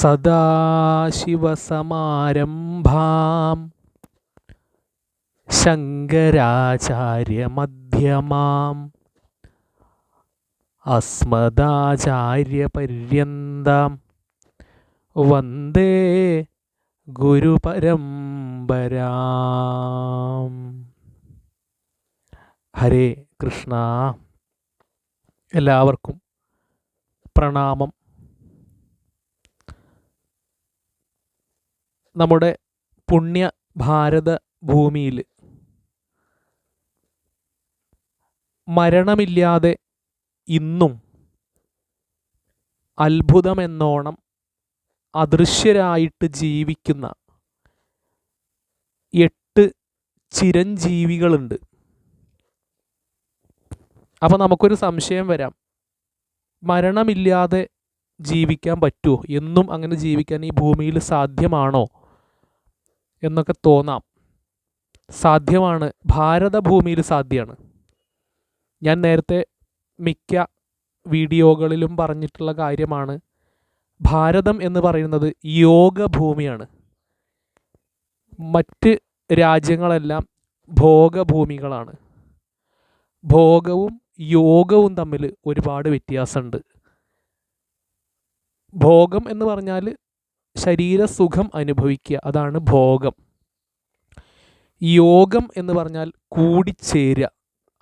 സദാശിവസമാരംഭാം ശങ്കരാചാര്യമധ്യമാം അസ്മദാചാര്യപര്യന്താം വന്ദേ ഗുരുപരമ്പരാം. ഹരേ കൃഷ്ണ. എല്ലാവർക്കും പ്രണാമം. നമ്മുടെ പുണ്യ ഭാരത ഭൂമിയിൽ മരണമില്ലാതെ ഇന്നും അത്ഭുതമെന്നോണം അദൃശ്യരായിട്ട് ജീവിക്കുന്ന എട്ട് ചിരഞ്ജീവികളുണ്ട്. അപ്പോൾ നമുക്കൊരു സംശയം വരാം. മരണമില്ലാതെ ജീവിക്കാൻ പറ്റുമോ എന്നും അങ്ങനെ ജീവിക്കാൻ ഈ ഭൂമിയിൽ സാധ്യമാണോ? എന്നൊക്കെ തോന്നാം. സാധ്യമാണ്. ഭാരതഭൂമിയിൽ സാധ്യമാണ് ഞാൻ നേരത്തെ മിക്ക വീഡിയോകളിലും പറഞ്ഞിട്ടുള്ള കാര്യമാണ്. ഭാരതം എന്ന് പറയുന്നത് യോഗഭൂമിയാണ്. മറ്റ് രാജ്യങ്ങളെല്ലാം ഭോഗഭൂമികളാണ്. ഭോഗവും യോഗവും തമ്മിൽ ഒരുപാട് വ്യത്യാസമുണ്ട്. ഭോഗം എന്ന് പറഞ്ഞാൽ ശരീരസുഖം അനുഭവിക്കുക. അതാണ് ഭോഗം. യോഗം എന്ന് പറഞ്ഞാൽ കൂടിച്ചേരുക.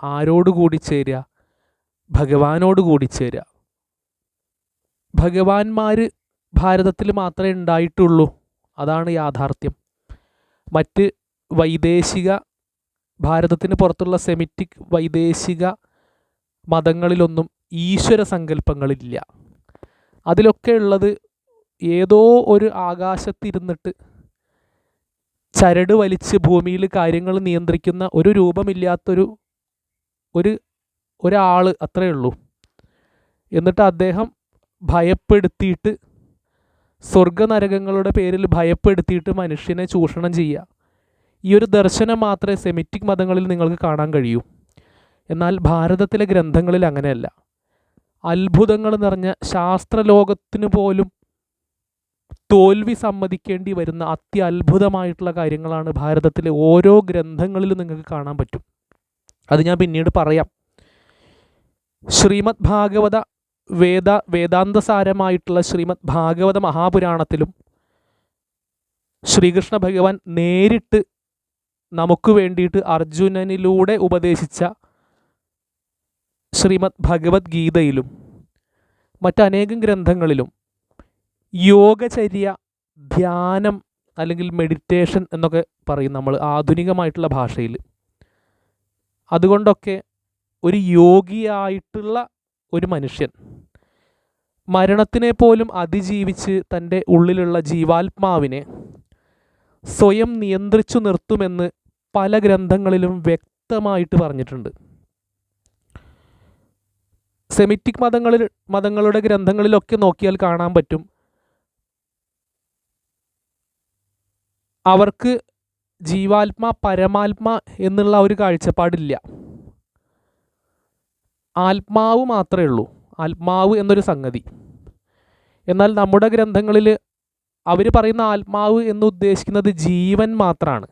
ആരോട് കൂടിച്ചേരുക ഭഗവാനോട് കൂടിച്ചേരുക ഭഗവാന്മാർ ഭാരതത്തിൽ മാത്രമേ ഉണ്ടായിട്ടുള്ളൂ. അതാണ് യാഥാർത്ഥ്യം. മറ്റ് വൈദേശിക ഭാരതത്തിന് പുറത്തുള്ള സെമിറ്റിക് വൈദേശിക മതങ്ങളിലൊന്നും ഈശ്വര സങ്കല്പങ്ങളില്ല. അതിലൊക്കെ ഉള്ളത് ഏതോ ഒരു ആകാശത്തിരുന്നിട്ട് ചരട് വലിച്ച് ഭൂമിയിൽ കാര്യങ്ങൾ നിയന്ത്രിക്കുന്ന ഒരു രൂപമില്ലാത്തൊരു ഒരു ഒരാൾ അത്രയേ ഉള്ളൂ. എന്നിട്ട് അദ്ദേഹം ഭയപ്പെടുത്തിയിട്ട് സ്വർഗനരകങ്ങളുടെ പേരിൽ ഭയപ്പെടുത്തിയിട്ട് മനുഷ്യനെ ചൂഷണം ചെയ്യുക. ഈ ഒരു ദർശനം മാത്രമേ സെമിറ്റിക് മതങ്ങളിൽ നിങ്ങൾക്ക് കാണാൻ കഴിയൂ. എന്നാൽ ഭാരതത്തിലെ ഗ്രന്ഥങ്ങളിൽ അങ്ങനെയല്ല. അത്ഭുതങ്ങൾ നിറഞ്ഞ ശാസ്ത്രലോകത്തിന് പോലും തോൽവി സമ്മതിക്കേണ്ടി വരുന്ന അത്യത്ഭുതമായിട്ടുള്ള കാര്യങ്ങളാണ് ഭാരതത്തിലെ ഓരോ ഗ്രന്ഥങ്ങളിലും നിങ്ങൾക്ക് കാണാൻ പറ്റും. അത് ഞാൻ പിന്നീട് പറയാം. ശ്രീമദ് ഭാഗവത വേദ വേദാന്തസാരമായിട്ടുള്ള ശ്രീമദ് ഭാഗവത മഹാപുരാണത്തിലും ശ്രീകൃഷ്ണ ഭഗവാൻ നേരിട്ട് നമുക്ക് വേണ്ടിയിട്ട് അർജുനനിലൂടെ ഉപദേശിച്ച ശ്രീമദ് ഭഗവത്ഗീതയിലും മറ്റനേകം ഗ്രന്ഥങ്ങളിലും യോഗചര്യ ധ്യാനം അല്ലെങ്കിൽ മെഡിറ്റേഷൻ എന്നൊക്കെ പറയും നമ്മൾ ആധുനികമായിട്ടുള്ള ഭാഷയിൽ. അതുകൊണ്ടൊക്കെ ഒരു യോഗിയായിട്ടുള്ള ഒരു മനുഷ്യൻ മരണത്തിനെ പോലും അതിജീവിച്ച് തന്റെ ഉള്ളിലുള്ള ജീവാത്മാവിനെ സ്വയം നിയന്ത്രിച്ചു നിർത്തുമെന്ന് പല ഗ്രന്ഥങ്ങളിലും വ്യക്തമായിട്ട് പറഞ്ഞിട്ടുണ്ട്. സെമിറ്റിക് മതങ്ങളിൽ മതങ്ങളുടെ ഗ്രന്ഥങ്ങളിലൊക്കെ നോക്കിയാൽ കാണാൻ പറ്റും. അവർക്ക് ജീവാത്മാ പരമാത്മാ എന്നുള്ള ഒരു കാഴ്ചപ്പാടില്ല. ആത്മാവ് മാത്രമേ ഉള്ളൂ. ആത്മാവ് എന്നൊരു സംഗതി. എന്നാൽ നമ്മുടെ ഗ്രന്ഥങ്ങളിൽ അവർ പറയുന്ന ആത്മാവ് എന്ന് ഉദ്ദേശിക്കുന്നത് ജീവൻ മാത്രമാണ്.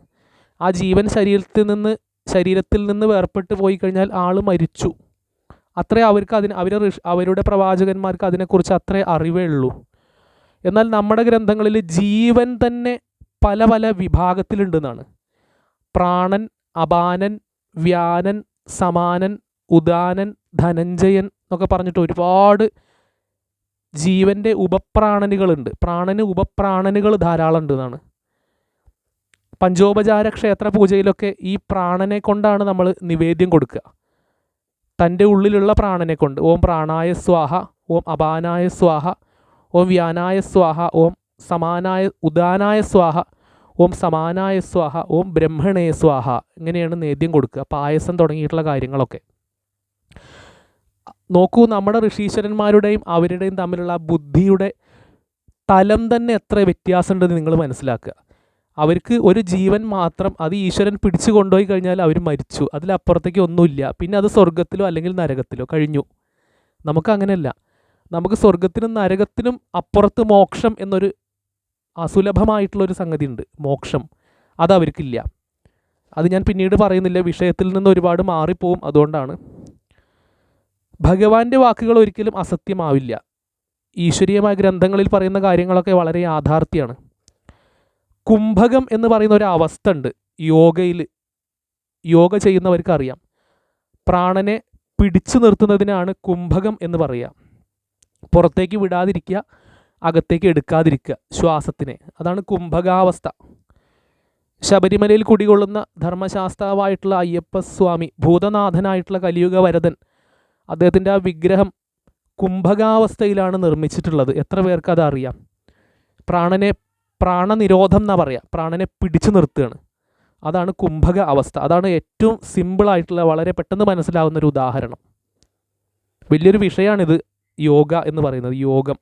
ആ ജീവൻ ശരീരത്തിൽ നിന്ന് ശരീരത്തിൽ നിന്ന് വേർപെട്ട് പോയി കഴിഞ്ഞാൽ ആൾ മരിച്ചു. അത്രേ അവർക്ക് അതിന് അവർ അവരുടെ പ്രവാചകന്മാർക്ക് അതിനെക്കുറിച്ച് അത്രേ അറിവേ ഉള്ളൂ. എന്നാൽ നമ്മുടെ ഗ്രന്ഥങ്ങളിൽ ജീവൻ തന്നെ പല പല വിഭാഗത്തിലുണ്ടെന്നാണ്. പ്രാണൻ അപാനൻ വ്യാനൻ സമാനൻ ഉദാനൻ ധനഞ്ജയൻ എന്നൊക്കെ പറഞ്ഞിട്ട് ഒരുപാട് ജീവന്റെ ഉപപ്രാണനുകളുണ്ട്. പ്രാണന് ഉപപ്രാണനുകൾ ധാരാളം ഉണ്ട് എന്നാണ് പഞ്ചോപചാര ക്ഷേത്ര പൂജയിലൊക്കെ ഈ പ്രാണനെ കൊണ്ടാണ് നമ്മൾ നിവേദ്യം കൊടുക്കുക. തന്റെ ഉള്ളിലുള്ള പ്രാണനെ കൊണ്ട്. ഓം പ്രാണായ സ്വാഹ ഓം അപാനായ സ്വാഹ ഓം വ്യാനായ സ്വാഹ ഓം സമാനായ ഉദാനായ സ്വാഹ ഓം സമാനായ സ്വാഹ ഓം ബ്രഹ്മണേ സ്വാഹ ഇങ്ങനെയാണ് നേദ്യം കൊടുക്കുക. പായസം തുടങ്ങിയിട്ടുള്ള കാര്യങ്ങളൊക്കെ. നോക്കൂ നമ്മുടെ ഋഷീശ്വരന്മാരുടെയും അവരുടെയും തമ്മിലുള്ള ബുദ്ധിയുടെ തലം തന്നെ എത്ര വ്യത്യാസമുണ്ടെന്ന് നിങ്ങൾ മനസ്സിലാക്കുക. അവർക്ക് ഒരു ജീവൻ മാത്രം അത് ഈശ്വരൻ പിടിച്ചു കൊണ്ടുപോയി കഴിഞ്ഞാൽ അവർ മരിച്ചു. അതിലപ്പുറത്തേക്ക് ഒന്നുമില്ല. പിന്നെ അത് സ്വർഗത്തിലോ അല്ലെങ്കിൽ നരകത്തിലോ കഴിഞ്ഞു. നമുക്ക് അങ്ങനെയല്ല. നമുക്ക് സ്വർഗത്തിനും നരകത്തിനും അപ്പുറത്ത് മോക്ഷം എന്നൊരു അസുലഭമായിട്ടുള്ളൊരു സംഗതി ഉണ്ട് മോക്ഷം. അത് അവർക്കില്ല അത് ഞാൻ പിന്നീട് പറയുന്നില്ല. വിഷയത്തിൽ നിന്ന് ഒരുപാട് മാറിപ്പോവും അതുകൊണ്ടാണ്. ഭഗവാന്റെ വാക്കുകൾ ഒരിക്കലും അസത്യമാവില്ല. ഈശ്വരീയമായ ഗ്രന്ഥങ്ങളിൽ പറയുന്ന കാര്യങ്ങളൊക്കെ വളരെ യാഥാർത്ഥ്യമാണ് കുംഭകം എന്ന് പറയുന്ന ഒരു അവസ്ഥ ഉണ്ട് യോഗയിൽ യോഗ ചെയ്യുന്നവർക്ക് അറിയാം പ്രാണനെ പിടിച്ചു നിർത്തുന്നതിനാണ് കുംഭകം എന്ന് പറയുക പുറത്തേക്ക് വിടാതിരിക്കുക അകത്തേക്ക് എടുക്കാതിരിക്കുക ശ്വാസത്തിനെ. അതാണ് കുംഭകാവസ്ഥ. ശബരിമലയിൽ കുടികൊള്ളുന്ന ധർമ്മശാസ്താവായിട്ടുള്ള അയ്യപ്പസ്വാമി ഭൂതനാഥനായിട്ടുള്ള കലിയുഗ വരദൻ അദ്ദേഹത്തിന്റെ ആ വിഗ്രഹം കുംഭകാവസ്ഥയിലാണ് നിർമ്മിച്ചിട്ടുള്ളത്. എത്ര പേർക്ക് അതറിയാം പ്രാണനെ പ്രാണനിരോധം എന്നാ പറയുക പ്രാണനെ പിടിച്ചു നിർത്തുകയാണ്. അതാണ് കുംഭക അവസ്ഥ. അതാണ് ഏറ്റവും സിമ്പിളായിട്ടുള്ള വളരെ പെട്ടെന്ന് മനസ്സിലാവുന്ന ഒരു ഉദാഹരണം. വലിയൊരു വിഷയമാണിത് യോഗ എന്ന് പറയുന്നത് യോഗം.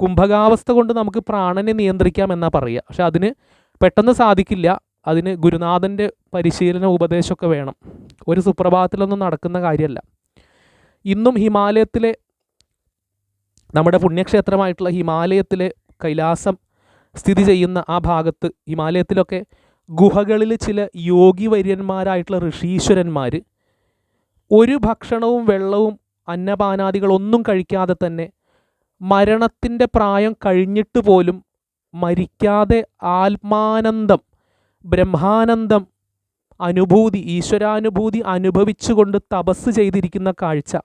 കുംഭകാവസ്ഥ കൊണ്ട് നമുക്ക് പ്രാണനെ നിയന്ത്രിക്കാം എന്നാ പറയുക. പക്ഷെ അതിന് പെട്ടെന്ന് സാധിക്കില്ല. അതിന് ഗുരുനാഥന്റെ പരിശീലന ഉപദേശമൊക്കെ വേണം. ഒരു സുപ്രഭാതത്തിലൊന്നും നടക്കുന്ന കാര്യമല്ല. ഇന്നും ഹിമാലയത്തിലെ നമ്മുടെ പുണ്യക്ഷേത്രമായിട്ടുള്ള ഹിമാലയത്തിലെ കൈലാസം സ്ഥിതി ചെയ്യുന്ന ആ ഭാഗത്ത് ഹിമാലയത്തിലൊക്കെ ഗുഹകളിൽ ചില യോഗി വര്യന്മാരായിട്ടുള്ള ഋഷീശ്വരന്മാർ ഒരു ഭക്ഷണവും വെള്ളവും അന്നപാനാദികളൊന്നും കഴിക്കാതെ തന്നെ മരണത്തിന്റെ പ്രായം കഴിഞ്ഞിട്ട് പോലും മരിക്കാതെ ആത്മാനന്ദം ബ്രഹ്മാനന്ദം അനുഭൂതി ഈശ്വരാനുഭൂതി അനുഭവിച്ചുകൊണ്ട് തപസ് ചെയ്തിരിക്കുന്ന കാഴ്ച.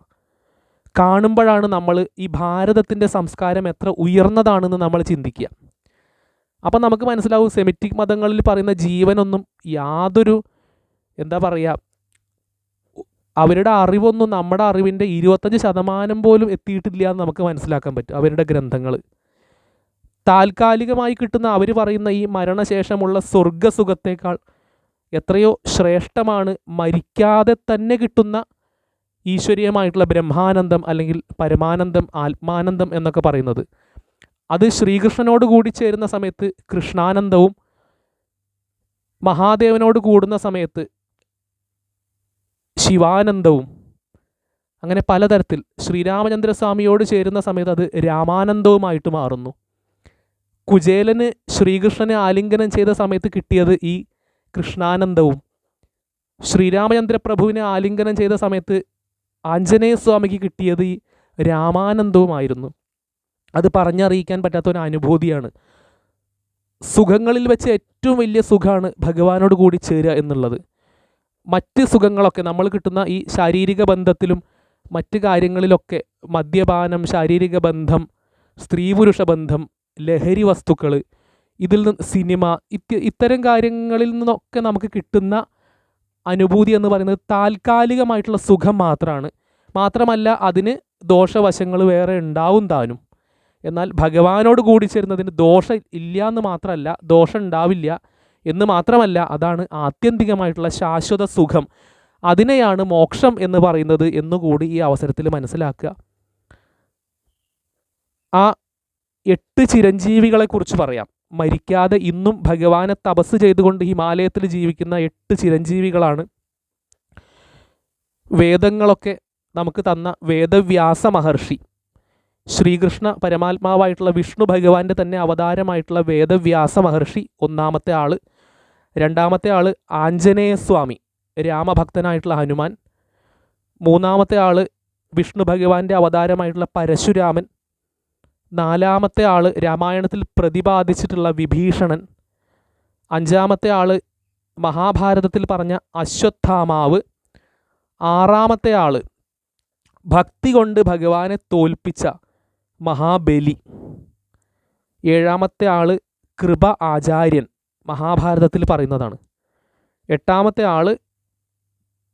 കാണുമ്പോഴാണ് നമ്മൾ ഈ ഭാരതത്തിന്റെ സംസ്കാരം എത്ര ഉയർന്നതാണെന്ന് നമ്മൾ ചിന്തിക്കുക. അപ്പം നമുക്ക് മനസ്സിലാവും സെമിറ്റിക് മതങ്ങളിൽ പറയുന്ന ജീവനൊന്നും യാതൊരു എന്താ പറയുക അവരുടെ അറിവൊന്നും നമ്മുടെ അറിവിന്റെ ഇരുപത്തഞ്ച് ശതമാനം പോലും എത്തിയിട്ടില്ല എന്ന് നമുക്ക് മനസ്സിലാക്കാൻ പറ്റും അവരുടെ ഗ്രന്ഥങ്ങൾ. താൽക്കാലികമായി കിട്ടുന്ന അവർ പറയുന്ന ഈ മരണശേഷമുള്ള സ്വർഗസുഖത്തേക്കാൾ എത്രയോ ശ്രേഷ്ഠമാണ് മരിക്കാതെ തന്നെ കിട്ടുന്ന ഈശ്വരീയമായിട്ടുള്ള ബ്രഹ്മാനന്ദം അല്ലെങ്കിൽ പരമാനന്ദം ആത്മാനന്ദം എന്നൊക്കെ പറയുന്നത്. അത് ശ്രീകൃഷ്ണനോട് കൂടി ചേരുന്ന സമയത്ത് കൃഷ്ണാനന്ദവും മഹാദേവനോട് കൂടുന്ന സമയത്ത് ശിവാനന്ദവും. അങ്ങനെ പലതരത്തിൽ ശ്രീരാമചന്ദ്രസ്വാമിയോട് ചേരുന്ന സമയത്ത് അത് രാമാനന്ദവുമായിട്ട് മാറുന്നു. കുചേലന് ശ്രീകൃഷ്ണനെ ആലിംഗനം ചെയ്ത സമയത്ത് കിട്ടിയത് ഈ കൃഷ്ണാനന്ദവും. ശ്രീരാമചന്ദ്രപ്രഭുവിനെ ആലിംഗനം ചെയ്ത സമയത്ത് ആഞ്ജനേയ സ്വാമിക്ക് കിട്ടിയത് ഈ രാമാനന്ദവുമായിരുന്നു. അത് പറഞ്ഞറിയിക്കാൻ പറ്റാത്ത ഒരു അനുഭൂതിയാണ്. സുഖങ്ങളിൽ വെച്ച് ഏറ്റവും വലിയ സുഖമാണ് ഭഗവാനോട് കൂടി ചേരുക എന്നുള്ളത്. മറ്റ് സുഖങ്ങളൊക്കെ നമ്മൾ കിട്ടുന്ന ഈ ശാരീരിക ബന്ധത്തിലും മറ്റ് കാര്യങ്ങളിലൊക്കെ മദ്യപാനം ശാരീരിക ബന്ധം സ്ത്രീ പുരുഷ ബന്ധം ലഹരി വസ്തുക്കൾ ഇതിൽ നിന്ന് സിനിമ ഇത്യ ഇത്തരം കാര്യങ്ങളിൽ നിന്നൊക്കെ നമുക്ക് കിട്ടുന്ന അനുഭൂതി എന്ന് പറയുന്നത് താൽക്കാലികമായിട്ടുള്ള സുഖം മാത്രമാണ് മാത്രമല്ല അതിന് ദോഷവശങ്ങൾ വേറെ ഉണ്ടാവും താനും. എന്നാൽ ഭഗവാനോട് കൂടി ചേരുന്നതിന് ദോഷം ഇല്ല എന്ന് മാത്രമല്ല ദോഷം ഉണ്ടാവില്ല. എന്ന് മാത്രമല്ല അതാണ് ആത്യന്തികമായിട്ടുള്ള ശാശ്വത സുഖം. അതിനെയാണ് മോക്ഷം എന്ന് പറയുന്നത് എന്നുകൂടി ഈ അവസരത്തിൽ മനസ്സിലാക്കുക. ആ എട്ട് ചിരഞ്ജീവികളെക്കുറിച്ച് പറയാം. മരിക്കാതെ ഇന്നും ഭഗവാനെ തപസ് ചെയ്തുകൊണ്ട് ഹിമാലയത്തിൽ ജീവിക്കുന്ന എട്ട് ചിരഞ്ജീവികളാണ്. വേദങ്ങളൊക്കെ നമുക്ക് തന്ന വേദവ്യാസ മഹർഷി. ശ്രീകൃഷ്ണ പരമാത്മാവായിട്ടുള്ള വിഷ്ണു ഭഗവാന്റെ തന്നെ അവതാരമായിട്ടുള്ള വേദവ്യാസ മഹർഷി ഒന്നാമത്തെ ആൾ. രണ്ടാമത്തെ ആൾ ആഞ്ജനേയസ്വാമി രാമഭക്തനായിട്ടുള്ള ഹനുമാൻ. മൂന്നാമത്തെ ആൾ വിഷ്ണു ഭഗവാന്റെ അവതാരമായിട്ടുള്ള പരശുരാമൻ. നാലാമത്തെ ആൾ രാമായണത്തിൽ പ്രതിപാദിച്ചിട്ടുള്ള വിഭീഷണൻ. അഞ്ചാമത്തെ ആൾ മഹാഭാരതത്തിൽ പറഞ്ഞ അശ്വത്ഥാമാവ്. ആറാമത്തെ ആൾ ഭക്തി കൊണ്ട് ഭഗവാനെ തോൽപ്പിച്ച മഹാബലി. ഏഴാമത്തെ ആൾ കൃപ ആചാര്യൻ. മഹാഭാരതത്തിൽ പറയുന്നതാണ്. എട്ടാമത്തെ ആൾ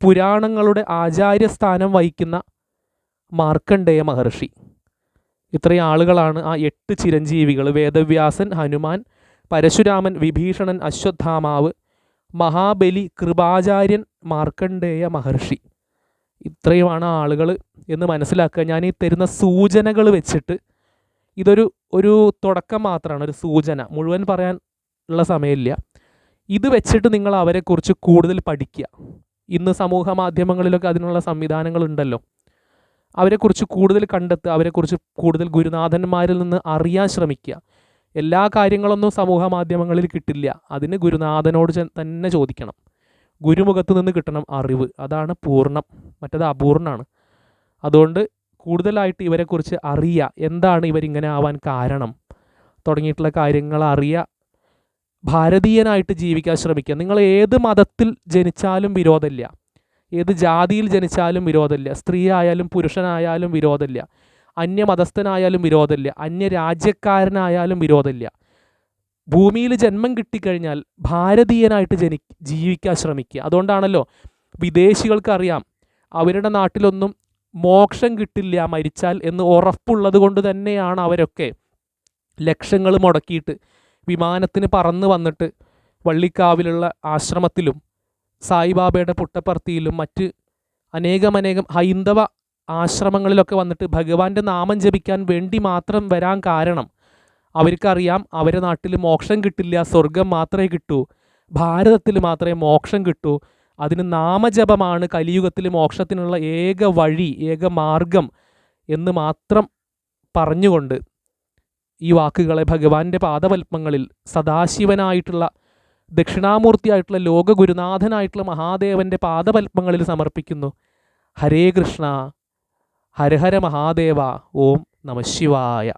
പുരാണങ്ങളുടെ ആചാര്യസ്ഥാനം വഹിക്കുന്ന മാർക്കണ്ഡേയ മഹർഷി. ഇത്രയും ആളുകളാണ് ആ എട്ട് ചിരഞ്ജീവികൾ വേദവ്യാസൻ ഹനുമാൻ പരശുരാമൻ വിഭീഷണൻ അശ്വത്ഥാമാവ് മഹാബലി കൃപാചാര്യൻ മാർക്കണ്ഡേയ മഹർഷി. ഇത്രയുമാണ് ആളുകൾ എന്ന് മനസ്സിലാക്കുക. ഞാൻ ഈ തരുന്ന സൂചനകൾ വെച്ചിട്ട് ഇതൊരു ഒരു തുടക്കം മാത്രമാണ് ഒരു സൂചന. മുഴുവൻ പറയാൻ ഉള്ള സമയമില്ല. ഇത് വെച്ചിട്ട് നിങ്ങൾ അവരെക്കുറിച്ച് കൂടുതൽ പഠിക്കുക. ഇന്ന് സമൂഹ മാധ്യമങ്ങളിലൊക്കെ അതിനുള്ള സംവിധാനങ്ങളുണ്ടല്ലോ. അവരെക്കുറിച്ച് കൂടുതൽ കണ്ടെത്തുക അവരെക്കുറിച്ച് കൂടുതൽ ഗുരുനാഥന്മാരിൽ നിന്ന് അറിയാൻ ശ്രമിക്കുക. എല്ലാ കാര്യങ്ങളൊന്നും സമൂഹ മാധ്യമങ്ങളിൽ കിട്ടില്ല. അതിന് ഗുരുനാഥനോട് തന്നെ ചോദിക്കണം. ഗുരുമുഖത്ത് നിന്ന് കിട്ടണം അറിവ്. അതാണ് പൂർണം. മറ്റത് അപൂർണമാണ് അതുകൊണ്ട് കൂടുതലായിട്ട് ഇവരെക്കുറിച്ച് അറിയുക. എന്താണ് ഇവരിങ്ങനെ ആവാൻ കാരണം? തുടങ്ങിയിട്ടുള്ള കാര്യങ്ങൾ അറിയുക. ഭാരതീയനായിട്ട് ജീവിക്കാൻ ശ്രമിക്കുക. നിങ്ങൾ ഏത് മതത്തിൽ ജനിച്ചാലും വിരോധമില്ല. ഏത് ജാതിയിൽ ജനിച്ചാലും വിരോധമില്ല. സ്ത്രീ ആയാലും പുരുഷനായാലും വിരോധമില്ല. അന്യമതസ്ഥനായാലും വിരോധമില്ല. അന്യ രാജ്യക്കാരനായാലും വിരോധമില്ല. ഭൂമിയിൽ ജന്മം കിട്ടിക്കഴിഞ്ഞാൽ ഭാരതീയനായിട്ട് ജനി ജീവിക്കാൻ ശ്രമിക്കുക. അതുകൊണ്ടാണല്ലോ വിദേശികൾക്കറിയാം അവരുടെ നാട്ടിലൊന്നും മോക്ഷം കിട്ടില്ല മരിച്ചാൽ എന്ന് ഉറപ്പുള്ളത് കൊണ്ട് തന്നെയാണ് അവരൊക്കെ ലക്ഷങ്ങൾ മുടക്കിയിട്ട് വിമാനത്തിന് പറന്ന് വന്നിട്ട് വള്ളിക്കാവിലുള്ള ആശ്രമത്തിലും സായിബാബയുടെ പുട്ടപ്പർത്തിയിലും മറ്റ് അനേകമനേകം ഹൈന്ദവ ആശ്രമങ്ങളിലൊക്കെ വന്നിട്ട് ഭഗവാന്റെ നാമം ജപിക്കാൻ വേണ്ടി മാത്രം വരാൻ കാരണം അവർക്കറിയാം അവരെ നാട്ടിൽ മോക്ഷം കിട്ടില്ല സ്വർഗം മാത്രമേ കിട്ടൂ ഭാരതത്തിൽ മാത്രമേ മോക്ഷം കിട്ടൂ. അതിന് നാമജപമാണ് കലിയുഗത്തിൽ മോക്ഷത്തിനുള്ള ഏക വഴി ഏക മാർഗം എന്ന് മാത്രം പറഞ്ഞുകൊണ്ട് ഈ വാക്കുകളെ ഭഗവാന്റെ പാദപത്മങ്ങളിൽ സദാശിവനായിട്ടുള്ള ദക്ഷിണാമൂർത്തിയായിട്ടുള്ള ലോകഗുരുനാഥനായിട്ടുള്ള മഹാദേവന്റെ പാദപത്മങ്ങളിൽ സമർപ്പിക്കുന്നു. ഹരേ കൃഷ്ണ ഹരഹര മഹാദേവ ഓം നമഃശിവായ